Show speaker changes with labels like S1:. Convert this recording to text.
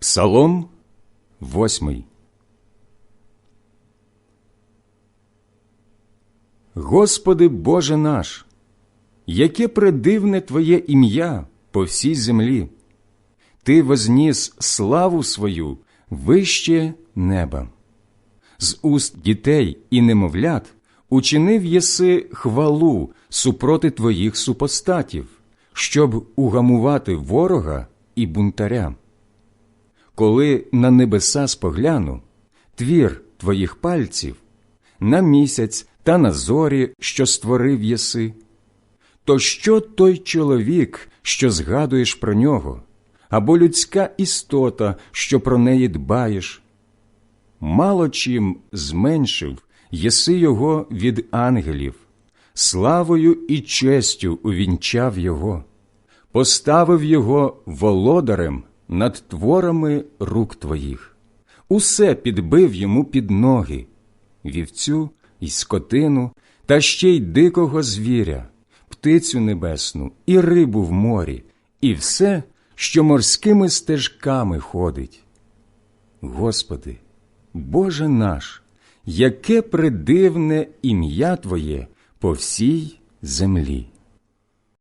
S1: Псалом восьмий Господи Боже наш, яке предивне Твоє ім'я по всій землі, Ти возніс славу свою вище неба. З уст дітей і немовлят учинив єси хвалу супроти Твоїх супостатів, щоб угамувати ворога і бунтаря. Коли на небеса спогляну, твір твоїх пальців, на місяць та на зорі, що створив єси, то що той чоловік, що згадуєш про нього, або людська істота, що про неї дбаєш? Мало чим зменшив єси його від ангелів, славою і честю увінчав його, поставив його володарем над творами рук твоїх, усе підбив йому під ноги, вівцю і скотину, та ще й дикого звіря, птицю небесну і рибу в морі, і все, що морськими стежками ходить. Господи, Боже наш, яке придивне ім'я Твоє по всій землі.